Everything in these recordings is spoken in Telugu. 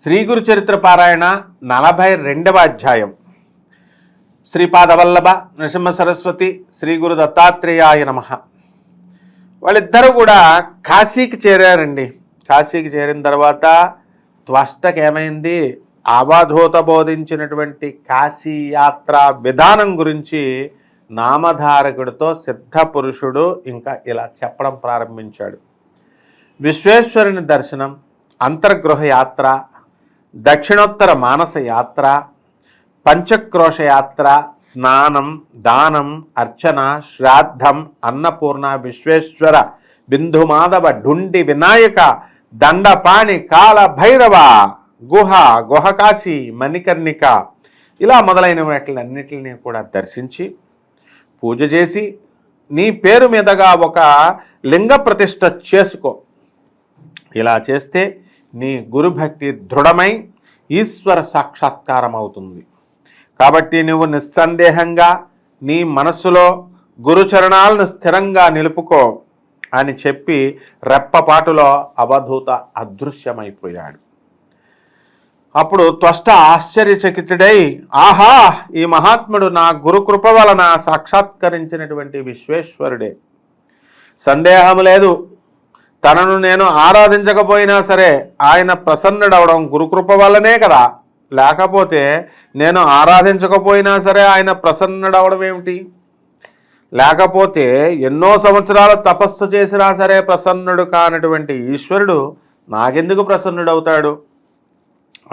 శ్రీ గురు చరిత్ర పారాయణ నలభై రెండవ అధ్యాయం. శ్రీపాదవల్లభ నృసింహ సరస్వతి శ్రీ గురు దత్తాత్రేయాయ నమ. వాళ్ళిద్దరూ కూడా కాశీకి చేరారండి. కాశీకి చేరిన తర్వాత త్వష్టకేమైంది? అవధూత బోధించినటువంటి కాశీ యాత్ర విధానం గురించి నామధారకుడితో సిద్ధ పురుషుడు ఇంకా ఇలా చెప్పడం ప్రారంభించాడు. విశ్వేశ్వరుని దర్శనం అంతర్గృహ యాత్ర దక్షిణోత్తర మానస యాత్ర యాత్ర స్నానం దానం అర్చన శ్రాద్ధం అన్నపూర్ణ విశ్వేశ్వర బిందుమాధవ ఢుండి వినాయక దండపాణి కాల భైరవ గుహ గుహకాశి మణికర్ణిక ఇలా మొదలైన వాటిలన్నిటిని కూడా దర్శించి పూజ చేసి నీ పేరు మీదగా ఒక లింగ ప్రతిష్ట చేసుకో. ఇలా చేస్తే నీ గురుభక్తి దృఢమై ఈశ్వర సాక్షాత్కారం అవుతుంది కాబట్టి నువ్వు నిస్సందేహంగా నీ మనస్సులో గురుచరణాలను స్థిరంగా నిలుపుకో అని చెప్పి రెప్పపాటులో అవధూత అదృశ్యమైపోయాడు. అప్పుడు త్వష్ట ఆశ్చర్యచకితుడై ఆహా! ఈ మహాత్ముడు నా గురుకృప వలన సాక్షాత్కరించినటువంటి విశ్వేశ్వరుడే. సందేహం లేదు. తనను నేను ఆరాధించకపోయినా సరే ఆయన ప్రసన్నుడవడం గురుకృప వల్లనే కదా. లేకపోతే నేను ఆరాధించకపోయినా సరే ఆయన ప్రసన్నుడవడం ఏమిటి? లేకపోతే ఎన్నో సంవత్సరాలు తపస్సు చేసినా సరే ప్రసన్నుడు కానటువంటి ఈశ్వరుడు నాకెందుకు ప్రసన్నుడవుతాడు?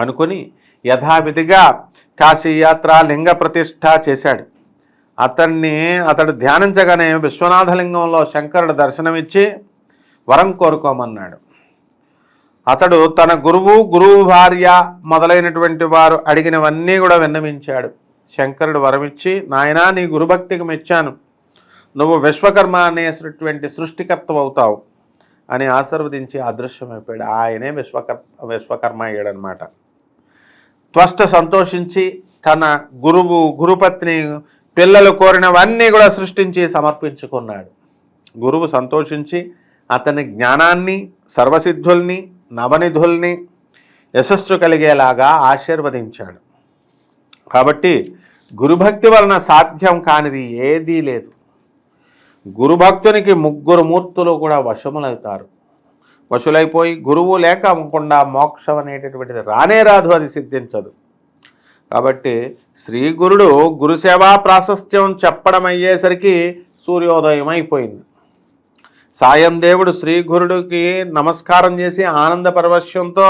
అనుకుని యథావిధిగా కాశీయాత్ర లింగ ప్రతిష్ట చేశాడు. అతన్ని అతడు ధ్యానించగానే విశ్వనాథలింగంలో శంకరుడు దర్శనమిచ్చి వరం కోరుకోమన్నాడు. అతడు తన గురువు గురువు భార్య మొదలైనటువంటి వారు అడిగినవన్నీ కూడా విన్నవించాడు. శంకరుడు వరమిచ్చి నాయనా నీ గురుభక్తికి మెచ్చాను. నువ్వు విశ్వకర్మ అనేటువంటి సృష్టికర్త అవుతావు. అని ఆశీర్వదించి అదృశ్యమైపోయాడు ఆయనే విశ్వకర్ విశ్వకర్మ అయ్యాడనమాట త్వష్ట సంతోషించి తన గురువు గురుపత్ని పిల్లలు కోరినవన్నీ కూడా సృష్టించి సమర్పించుకున్నాడు. గురువు సంతోషించి అతని జ్ఞానాన్ని సర్వసిద్ధుల్ని నవనిధుల్ని యశస్సు కలిగేలాగా ఆశీర్వదించాడు. కాబట్టి గురుభక్తి వలన సాధ్యం కానిది ఏదీ లేదు. గురుభక్తునికి ముగ్గురు మూర్తులు కూడా వశములవుతారు. వశులైపోయి గురువు లేకుండా మోక్షం అనేటటువంటిది రానే రాదు అది సిద్ధించదు. కాబట్టి శ్రీ గురుడు గురుసేవా ప్రాశస్త్యం చెప్పడం అయ్యేసరికి సూర్యోదయం అయిపోయింది సాయం దేవుడు శ్రీ గురుడికి నమస్కారం చేసి ఆనంద పరవశ్యంతో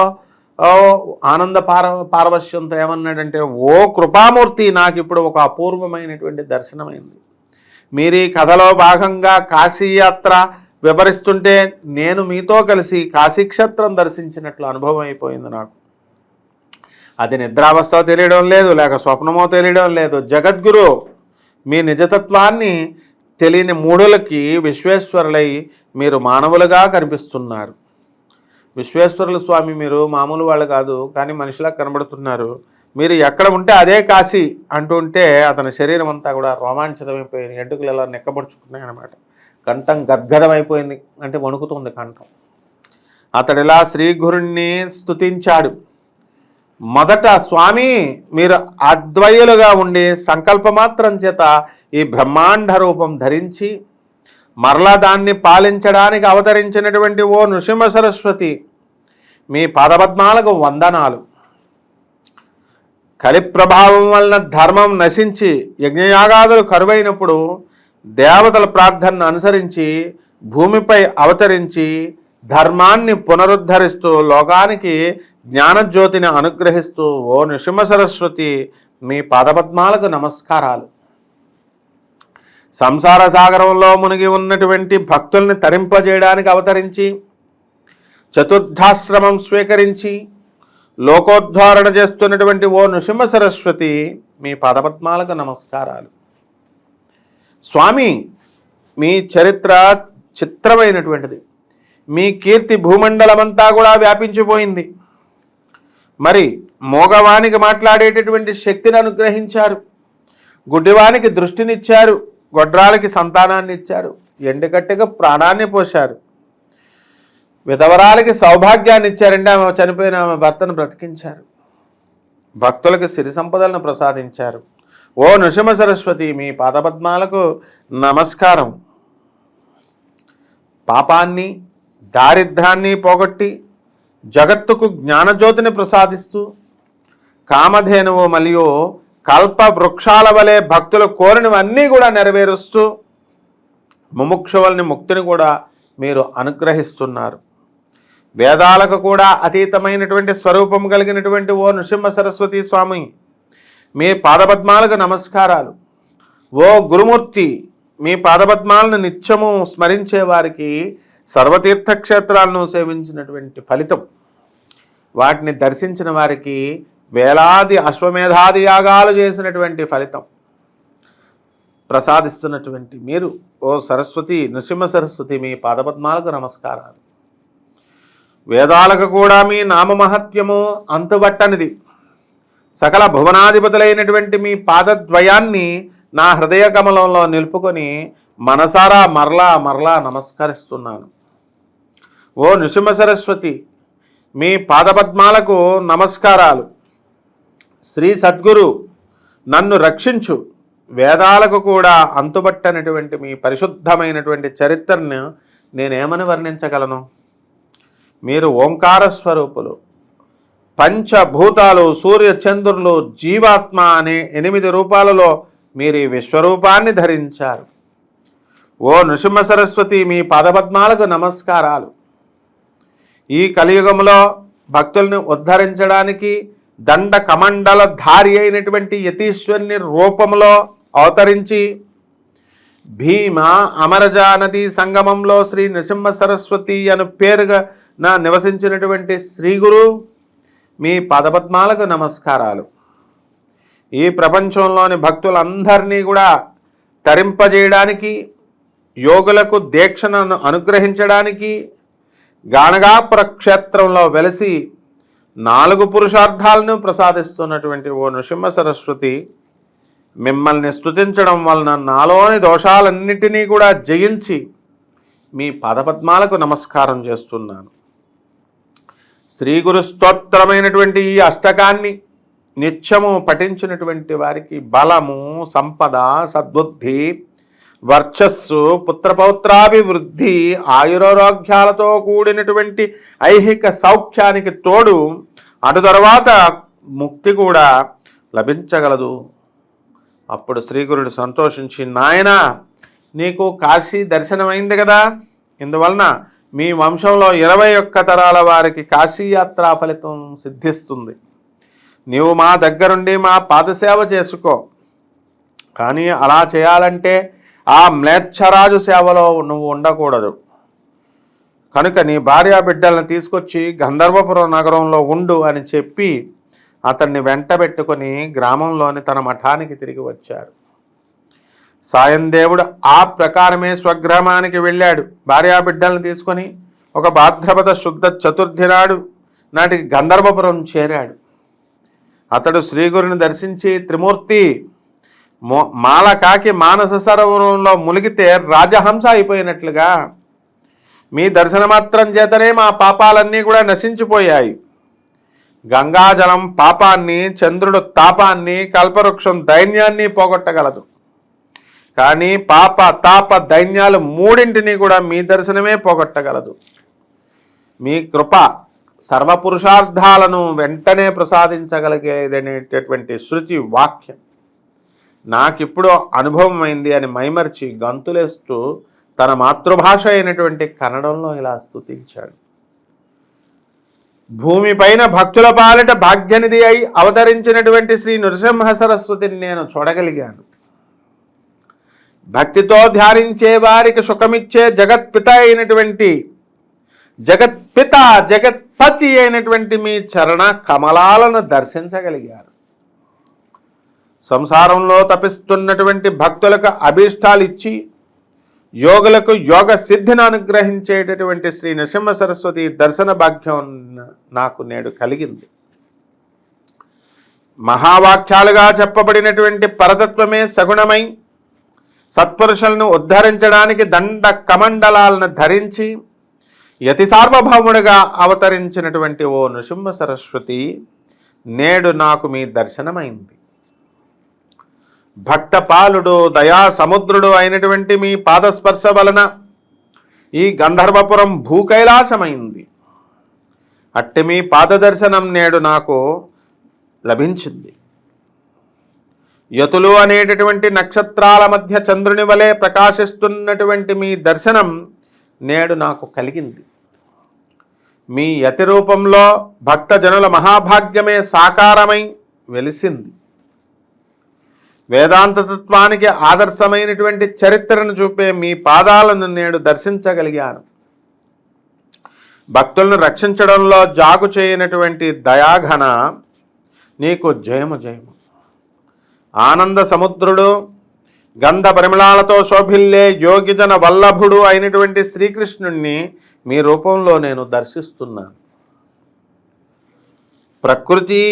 ఆనంద పార పారవశ్యంతో ఏమన్నాడంటే ఓ కృపామూర్తి నాకు ఇప్పుడు ఒక అపూర్వమైనటువంటి దర్శనమైంది. మీరు ఈ కథలో భాగంగా కాశీయాత్ర వివరిస్తుంటే నేను మీతో కలిసి కాశీక్షేత్రం దర్శించినట్లు అనుభవం అయిపోయింది నాకు. అది నిద్రావస్థ తెలియడం లేదు లేక స్వప్నమో తెలియడం లేదు. జగద్గురు మీ నిజతత్వాన్ని తెలియని మూడులకి విశ్వేశ్వరులై మీరు మానవులుగా కనిపిస్తున్నారు. విశ్వేశ్వరుల స్వామి మీరు మామూలు వాళ్ళు కాదు కానీ మనిషిలా కనబడుతున్నారు. మీరు ఎక్కడ ఉంటే అదే కాశీ అంటుంటే అతని శరీరం అంతా కూడా రోమాంచితమైపోయింది ఎంటుకలు ఎలా నిక్కబడుచుకున్నాయి అనమాట కంఠం గద్గదమైపోయింది అంటే వణుకుతుంది కంఠం. అతడిలా శ్రీగురుణ్ణి స్తుతించాడు. మొదట స్వామి మీరు అద్వయులుగా ఉండి సంకల్పమాత్రం చేత ఈ బ్రహ్మాండ రూపం ధరించి మరలా దాన్ని పాలించడానికి అవతరించినటువంటి ఓ నృసింహ సరస్వతి మీ పాదపద్మాలకు వందనాలు. కలి ప్రభావం వలన ధర్మం నశించి యజ్ఞయాగాదులు కరువైనప్పుడు దేవతల ప్రార్థనను అనుసరించి భూమిపై అవతరించి ధర్మాన్ని పునరుద్ధరిస్తూ లోకానికి జ్ఞానజ్యోతిని అనుగ్రహిస్తూ ఓ నృసింహ సరస్వతి మీ పాదపద్మాలకు నమస్కారాలు. సంసార సాగరంలో మునిగి ఉన్నటువంటి భక్తుల్ని తరింపజేయడానికి అవతరించి చతుర్థాశ్రమం స్వీకరించి లోకోద్ధారణ చేస్తున్నటువంటి ఓ నృసింహ సరస్వతి మీ పదపద్మాలకు నమస్కారాలు. స్వామి మీ చరిత్ర చిత్రమైనటువంటిది. మీ కీర్తి భూమండలమంతా కూడా వ్యాపించిపోయింది. మరి మోగవానికి మాట్లాడేటటువంటి శక్తిని అనుగ్రహించారు. గుడ్డివానికి దృష్టినిచ్చారు. గొడ్రాలకి సంతానాన్ని ఇచ్చారు. ఎండగట్టగా ప్రాణాన్ని పోశారు. విధవరాలకి సౌభాగ్యాన్ని ఇచ్చారండి ఆమె చనిపోయిన ఆమె భర్తను బ్రతికించారు. భక్తులకు సిరి సంపదలను ప్రసాదించారు. ఓ నృసింహ సరస్వతి మీ పాదపద్మాలకు నమస్కారం. పాపాన్ని దారిద్రాన్ని పోగొట్టి జగత్తుకు జ్ఞానజ్యోతిని ప్రసాదిస్తూ కామధేనువు మరియు కల్ప వృక్షాల వలె భక్తులు కోరినవన్నీ కూడా నెరవేరుస్తూ ముముక్షువల్ని ముక్తిని కూడా మీరు అనుగ్రహిస్తున్నారు. వేదాలకు కూడా అతీతమైనటువంటి స్వరూపం కలిగినటువంటి ఓ నృసింహ సరస్వతి స్వామి మీ పాదపద్మాలకు నమస్కారాలు. ఓ గురుమూర్తి మీ పాదపద్మాలను నిత్యము స్మరించే వారికి సర్వతీర్థక్షేత్రాలను సేవించినటువంటి ఫలితం. వాటిని దర్శించిన వారికి వేలాది అశ్వమేధాది యాగాలు చేసినటువంటి ఫలితం ప్రసాదిస్తున్నటువంటి మీరు. ఓ సరస్వతి నృసింహ సరస్వతి మీ పాదపద్మాలకు నమస్కారాలు. వేదాలకు కూడా మీ నామమహత్యము అంతుబట్టనిది. సకల భువనాధిపతులైనటువంటి మీ పాదద్వయాన్ని నా హృదయ కమలంలో నిలుపుకొని మనసారా మరలా మరలా నమస్కరిస్తున్నాను. ఓ నృసింహ సరస్వతి మీ పాదపద్మాలకు నమస్కారాలు. శ్రీ సద్గురు నన్ను రక్షించు. వేదాలకు కూడా అంతుబట్టనటువంటి మీ పరిశుద్ధమైనటువంటి చరిత్రను నేనేమని వర్ణించగలను? మీరు ఓంకార స్వరూపులు పంచభూతాలు సూర్య చంద్రులు జీవాత్మ అనే ఎనిమిది రూపాలలో మీరు ఈ విశ్వరూపాన్ని ధరించారు. ఓ నృసింహ సరస్వతి మీ పాదపద్మాలకు నమస్కారాలు. ఈ కలియుగంలో భక్తుల్ని ఉద్ధరించడానికి దండ కమండల ధారి అయినటువంటి యతీశ్వరుని రూపంలో అవతరించి భీమ అమరజా నది సంగమంలో శ్రీ నృసింహ సరస్వతి అను పేరుగా నా నివసించినటువంటి శ్రీగురు మీ పదపద్మాలకు నమస్కారాలు. ఈ ప్రపంచంలోని భక్తులందరినీ కూడా తరింపజేయడానికి యోగులకు దీక్షను అనుగ్రహించడానికి గాణగాపుర క్షేత్రంలో వెలసి నాలుగు పురుషార్థాలను ప్రసాదిస్తున్నటువంటి ఓ నృసింహ సరస్వతి మిమ్మల్ని స్తుతించడం వలన నాలోని దోషాలన్నిటినీ కూడా జయించి మీ పదపద్మాలకు నమస్కారం చేస్తున్నాను. శ్రీ గురు స్తోత్రమైనటువంటి ఈ అష్టకాన్ని నిత్యము పఠించినటువంటి వారికి బలము సంపద సద్బుద్ధి వర్చస్సు పుత్రపౌత్రాభివృద్ధి ఆయురారోగ్యాలతో కూడినటువంటి ఐహిక సౌఖ్యానికి తోడు అటు తర్వాత ముక్తి కూడా లభించగలదు. అప్పుడు శ్రీగురుడు సంతోషించి నాయన నీకు కాశీ దర్శనమైంది కదా! ఇందువలన మీ వంశంలో ఇరవై ఒక్క తరాల వారికి కాశీయాత్రా ఫలితం సిద్ధిస్తుంది. నీవు మా దగ్గరుండి మా పాదసేవ చేసుకో. కానీ అలా చేయాలంటే ఆ మ్లేచ్ఛరాజు సేవలో నువ్వు ఉండకూడదు. కనుక నీ భార్యా బిడ్డలను తీసుకొచ్చి గంధర్వపురం నగరంలో ఉండు అని చెప్పి అతన్ని వెంటబెట్టుకొని గ్రామంలోని తన మఠానికి తిరిగి వచ్చారు. సాయందేవుడు ఆ ప్రకారమే స్వగ్రామానికి వెళ్ళాడు. భార్యా బిడ్డలను తీసుకొని ఒక భాద్రపద శుద్ధ చతుర్థి నాడు నాటికి గంధర్వపురం చేరాడు. అతడు శ్రీగురుని దర్శించి త్రిమూర్తి మాల కాకి మానస సరోవరంలో మునిగితే రాజహంస అయిపోయినట్లుగా. మీ దర్శనమాత్రం చేతనే మా పాపాలన్నీ కూడా నశించిపోయాయి. గంగాజలం పాపాన్ని చంద్రుడు తాపాన్ని కల్పవృక్షం దైన్యాన్ని పోగొట్టగలదు. కానీ పాప తాప దైన్యాలు మూడింటిని కూడా మీ దర్శనమే పోగొట్టగలదు. మీ కృప సర్వపురుషార్థాలను వెంటనే ప్రసాదించగలిగేదనేటటువంటి శృతి వాక్యం. నాకిప్పుడో అనుభవం అయింది అని మైమర్చి గంతులేస్తూ తన మాతృభాష అయినటువంటి కన్నడంలో ఇలా స్థుతించాడు భూమిపైన భక్తుల పాలిట భాగ్యనిధి అయి అవతరించినటువంటి శ్రీ నృసింహ సరస్వతిని నేను చూడగలిగాను. భక్తితో ధ్యానించే వారికి సుఖమిచ్చే జగత్పిత అయినటువంటి జగత్పిత జగత్పతి అయినటువంటి మీ చరణ కమలాలను దర్శించగలిగారు. సంసారంలో తపిస్తున్నటువంటి భక్తులకు అభీష్టాలు ఇచ్చి యోగులకు యోగ సిద్ధిని అనుగ్రహించేటటువంటి శ్రీ నరసింహ సరస్వతి దర్శన భాగ్యం నాకు నేడు కలిగింది. మహావాక్యాలుగా చెప్పబడినటువంటి పరతత్వమే సగుణమై సత్పురుషులను ఉద్ధరించడానికి దండ కమండలాలను ధరించి యతి సార్వభౌముడిగా అవతరించినటువంటి ఓ నృసింహ సరస్వతి నేడు నాకు మీ దర్శనమైంది. భక్తపాలుడు దయా సముద్రుడు అయినటువంటి మీ పాదస్పర్శ వలన ఈ గంధర్వపురం భూకైలాసమైంది. అట్టి మీ పాదదర్శనం నేడు నాకు లభించింది. యతులు అనేటటువంటి నక్షత్రాల మధ్య చంద్రుని వలె ప్రకాశిస్తున్నటువంటి మీ దర్శనం నేడు నాకు కలిగింది. మీ యతి రూపంలో భక్తజనుల మహాభాగ్యమే సాకారమై వెలిసింది. వేదాంత తత్వానికి ఆదర్శమైనటువంటి చరిత్రను చూపే మీ పాదాలను నేడు దర్శించగలిగాను. భక్తులను రక్షించడంలో జాగు చేయనటువంటి దయాఘన నీకు జయము జయము. ఆనంద సముద్రుడు గంధ పరిమళాలతో శోభిల్లే యోగిజన వల్లభుడు అయినటువంటి శ్రీకృష్ణుణ్ణి మీ రూపంలో నేను దర్శిస్తున్నాను. ప్రకృతి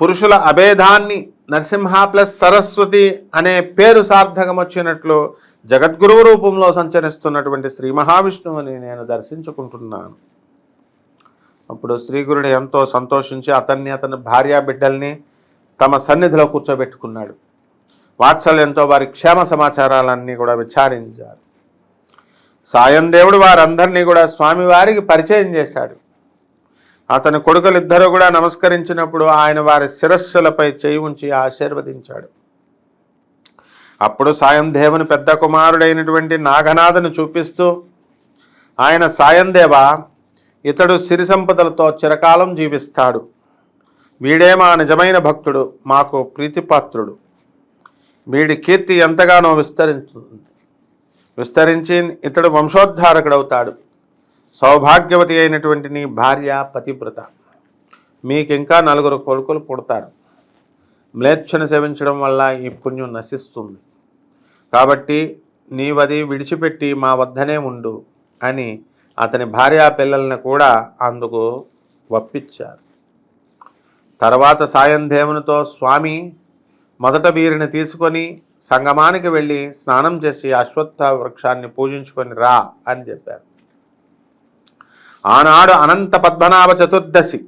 పురుషుల అభేదాన్ని నరసింహ ప్లస్ సరస్వతి అనే పేరు సార్థకం వచ్చినట్లు జగద్గురువు రూపంలో సంచరిస్తున్నటువంటి శ్రీ మహావిష్ణువుని నేను దర్శించుకుంటున్నాను. అప్పుడు శ్రీగురుడు ఎంతో సంతోషించి అతన్ని అతని భార్యా బిడ్డల్ని తమ సన్నిధిలో కూర్చోబెట్టుకున్నాడు. వాత్సల్యంతో వారి క్షేమ సమాచారాలన్నీ కూడా విచారించారు. సాయం దేవుడు వారందరినీ కూడా స్వామివారికి పరిచయం చేశాడు. అతని కొడుకులిద్దరూ కూడా నమస్కరించినప్పుడు ఆయన వారి శిరస్సులపై చేయి ఉంచి ఆశీర్వదించాడు. అప్పుడు సాయం దేవుని పెద్ద కుమారుడైనటువంటి నాగనాథను చూపిస్తూ ఆయన సాయం దేవ ఇతడు సిరి సంపదలతో చిరకాలం జీవిస్తాడు. వీడే మా నిజమైన భక్తుడు మాకు ప్రీతిపాత్రుడు. వీడి కీర్తి ఎంతగానో విస్తరించుతుంది విస్తరించి ఇతడు వంశోద్ధారకుడవుతాడు. సౌభాగ్యవతి అయినటువంటి నీ భార్య పతివ్రత. మీకు ఇంకా నలుగురు కొడుకులు పుడతారు. మ్లేచ్ఛను సేవించడం వల్ల ఈ పుణ్యం నశిస్తుంది. కాబట్టి నీవది విడిచిపెట్టి మా వద్దనే ఉండు అని అతని భార్యా పిల్లల్ని కూడా అందుకు ఒప్పించారు. తర్వాత సాయం దేవునితో స్వామి మొదట వీరిని తీసుకొని సంగమానికి వెళ్ళి స్నానం చేసి అశ్వత్థ వృక్షాన్ని పూజించుకొని రా అని చెప్పారు. ఆనాడు అనంత పద్మనాభ చతుర్దశి.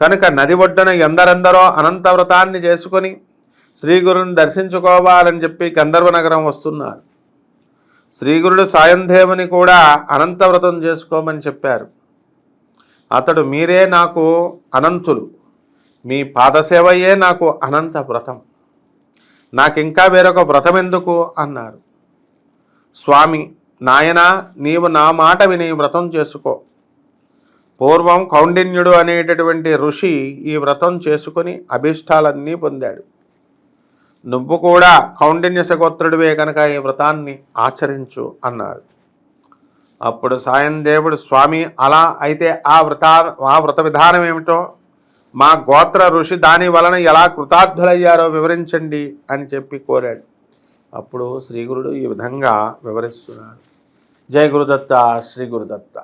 కనుక నది ఒడ్డున ఎందరెందరో అనంత వ్రతాన్ని చేసుకొని శ్రీగురుని దర్శించుకోవాలని చెప్పి గంధర్వ నగరం వస్తున్నారు. శ్రీగురుడు సాయందేవుని కూడా అనంత వ్రతం చేసుకోమని చెప్పారు. అతడు మీరే నాకు అనంతులు. మీ పాదసేవయే నాకు అనంత వ్రతం నాకింకా వేరొక వ్రతం ఎందుకు అన్నారు. స్వామి నాయనా నీవు నా మాట విని వ్రతం చేసుకో. పూర్వం కౌండిన్యుడు అనేటటువంటి ఋషి ఈ వ్రతం చేసుకుని అభిష్టాలన్నీ పొందాడు. నువ్వు కూడా కౌండిన్య సగోత్రుడివే కనుక ఈ వ్రతాన్ని ఆచరించు అన్నారు అప్పుడు సాయం దేవుడు స్వామి అలా అయితే ఆ వ్రత ఆ వ్రత విధానం ఏమిటో? మా గోత్ర ఋషి దాని వలన ఎలా కృతార్థులయ్యారో వివరించండి అని చెప్పి కోరాడు. అప్పుడు శ్రీ గురుడు ఈ విధంగా వివరిస్తున్నాడు. జయ గురుదత్త శ్రీ గురుదత్త.